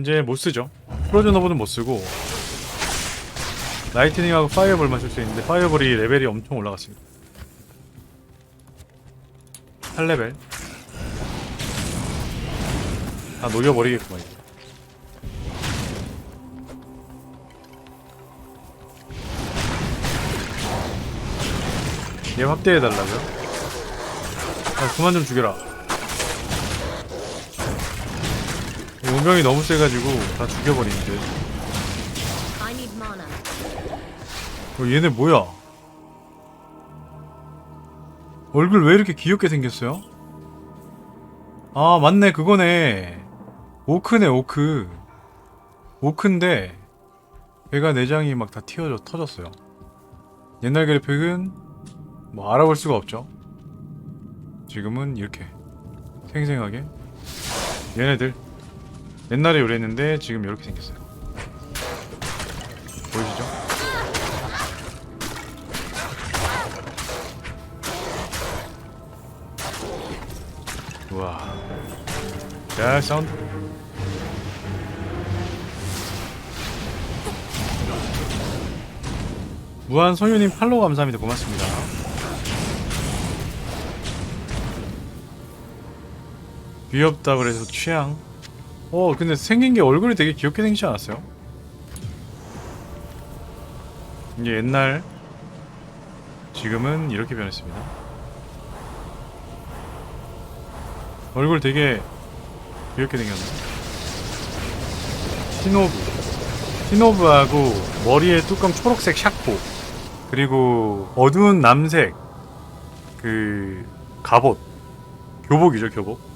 이제 못 쓰죠. 프로즌 오브는 못 쓰고 라이트닝하고 파이어볼만 쓸 수 있는데 파이어볼이 레벨이 엄청 올라갔습니다. 8레벨. 다 녹여버리겠구만 이제. 얘 확대해달라고요? 아 그만 좀 죽여라 이 운명이 너무 세가지고 다 죽여버리는데. 어, 얘네 뭐야? 얼굴 왜 이렇게 귀엽게 생겼어요? 아 맞네 그거네. 오크네 오크. 오크인데 배가 내장이 막 다 튀어져 터졌어요. 옛날 그래픽은 뭐 알아볼 수가 없죠. 지금은 이렇게 생생하게 얘네들 옛날에 요랬는데 지금 이렇게 생겼어요. 보이시죠? 우와. 자 사운드. 무한 소유님 팔로우 감사합니다. 고맙습니다. 귀엽다 그래서 취향 어 근데 생긴 게 얼굴이 되게 귀엽게 생기지 않았어요? 이게 옛날 지금은 이렇게 변했습니다. 얼굴 되게 귀엽게 생겼네. 티노브. 티노브하고 머리에 뚜껑 초록색 샤코. 그리고 어두운 남색 그 갑옷. 교복이죠 교복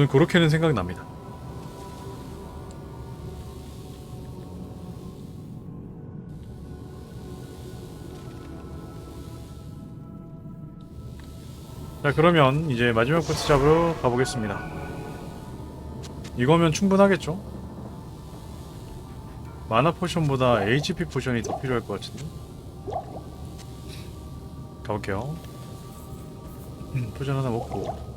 저는 그렇게는 생각납니다. 자 그러면 이제 마지막 보스 잡으러 가보겠습니다. 이거면 충분하겠죠? 마나 포션보다 HP 포션이 더 필요할 것 같은데? 가볼게요. 음, 포션 하나 먹고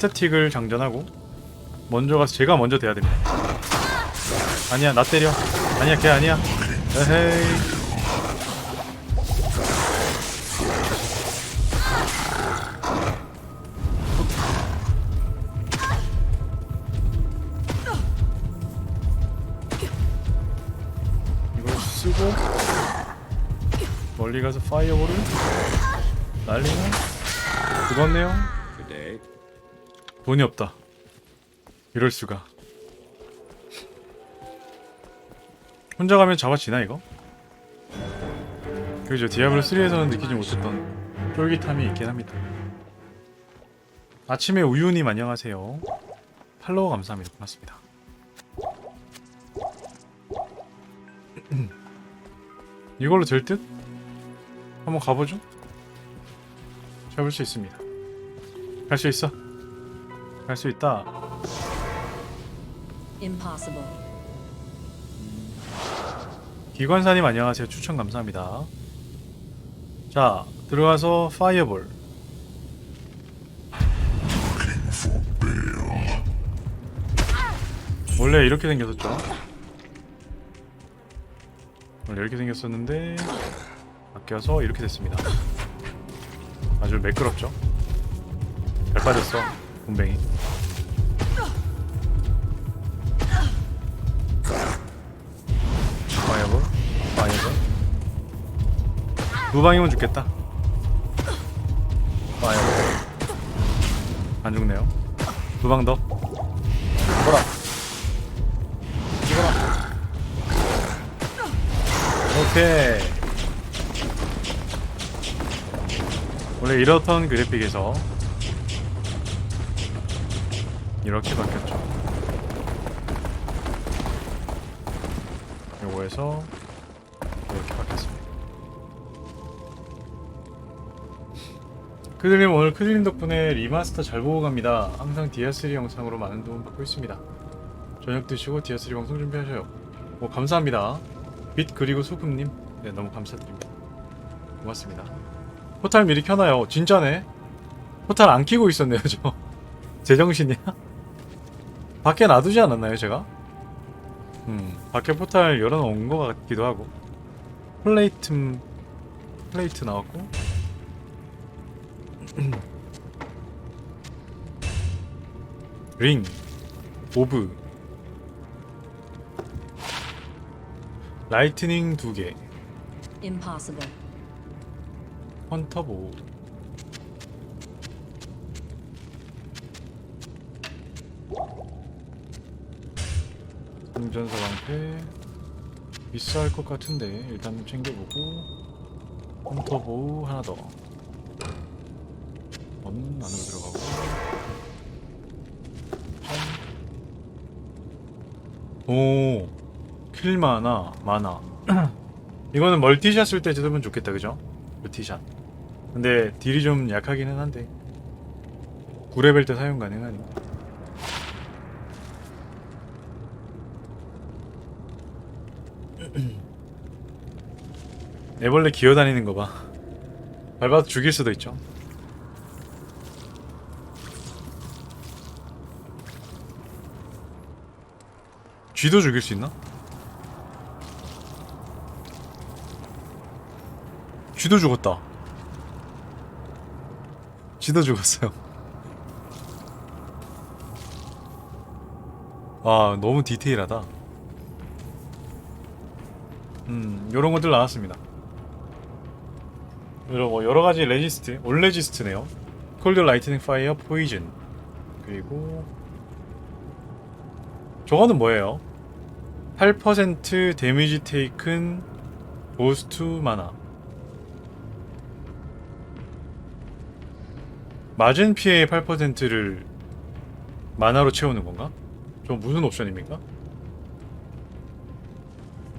스태틱을 장전하고 먼저 가서 제가 먼저 돼야 됩니다. 아니야 나 때려. 아니야 걔 아니야. 에헤이. 이걸 쓰고 멀리 가서 파이어볼을 날리면 죽었네요 돈이 없다 이럴 수가 혼자 가면 잡아지나 이거? 그죠 디아블로 3에서는 느끼지 못했던 쫄깃함이 있긴 합니다 아침에 우유님 안녕하세요 팔로우 감사합니다 고맙습니다 이걸로 될 듯? 한번 가보죠. 잡을 수 있습니다. 갈 수 있어. 갈 수 있다. Impossible. 기관사님 안녕하세요. 추천 감사합니다. 자, 들어가서 파이어볼. 원래 이렇게 생겼었죠. 원래 이렇게 생겼었는데 바뀌어서 이렇게 됐습니다. 아주 매끄럽죠. 잘 빠졌어, 곰뱅이. 파이어볼, 파이어볼. 두 방이면 죽겠다. 파이어볼. 안 죽네요. 두방 더. 보라. 이거라. 오케이. 원래 이렇던 그래픽에서 이렇게 바뀌었죠. 요거에서 이렇게 바뀌었습니다. 크들님 오늘 크들님 덕분에 리마스터 잘 보고 갑니다. 항상 디아3 영상으로 많은 도움 받고 있습니다. 저녁 드시고 디아3 방송 준비하셔요. 뭐 감사합니다. 빛 그리고 소금님 네 너무 감사드립니다. 고맙습니다. 포탈 미리 켜놔요. 진짜네. 포탈 안 켜고 있었네요 저. 제정신이야? 밖에 놔두지 않았나요, 제가? 음, 밖에 포탈 열어놓은 것 같기도 하고. 플레이트, 플레이트 나왔고. 링, 오브, 라이트닝 두 개, Impossible. 헌터보. 공전사 방패 비쌀 것 같은데 일단 챙겨보고 헌터보 하나 더. 원 안으로 들어가고. 짠. 오, 킬 마나. 이거는 멀티샷 쓸때 쓰면 좋겠다, 그죠? 멀티샷. 근데 딜이 좀 약하기는 한데 9레벨 때 사용 가능하니 애벌레 기어다니는 거 봐. 밟아서 죽일 수도 있죠. 쥐도 죽일 수 있나? 쥐도 죽었다. 쥐도 죽었어요. 아, 너무 디테일하다. 음, 요런 것들 나왔습니다. 여러, 뭐 여러 가지 레지스트, 올 레지스트네요. 콜드 라이트닝 파이어 포이즌. 그리고 저거는 뭐예요? 8% 데미지 테이큰 보스트 마나. 맞은 피해의 8%를 만화로 채우는 건가? 저 무슨 옵션입니까?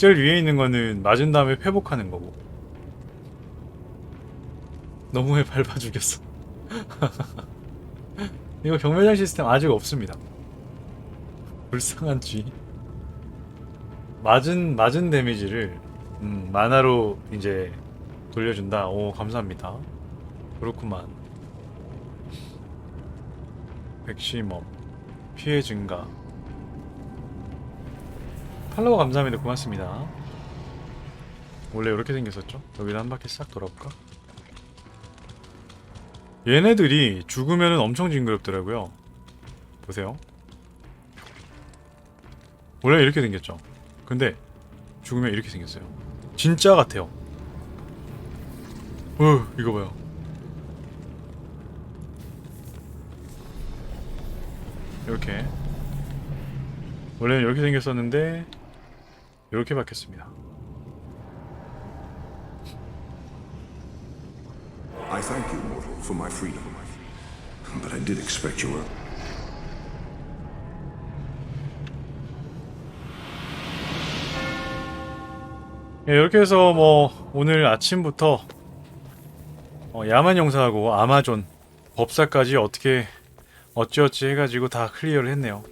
제일 위에 있는 거는 맞은 다음에 회복하는 거고. 너무해 밟아 죽였어. 이거 경매장 시스템 아직 없습니다. 불쌍한 쥐. 맞은 맞은 데미지를 음, 만화로 이제 돌려준다. 오 감사합니다. 그렇구만. 백시멈 피해 증가 팔로우 감사합니다. 고맙습니다. 원래 이렇게 생겼었죠? 여기를 한 바퀴 싹 돌아볼까? 얘네들이 죽으면 엄청 징그럽더라고요. 보세요. 원래 이렇게 생겼죠? 근데 죽으면 이렇게 생겼어요. 진짜 같아요. 어 이거 봐요. 이렇게. 원래는 이렇게 생겼었는데 이렇게 바뀌었습니다. I thank you, mortal, for my freedom. But I did expect you were. 예, 이렇게 해서 뭐 오늘 아침부터 어, 야만 영사하고 아마존 법사까지 어떻게 어찌어찌 해가지고 다 클리어를 했네요.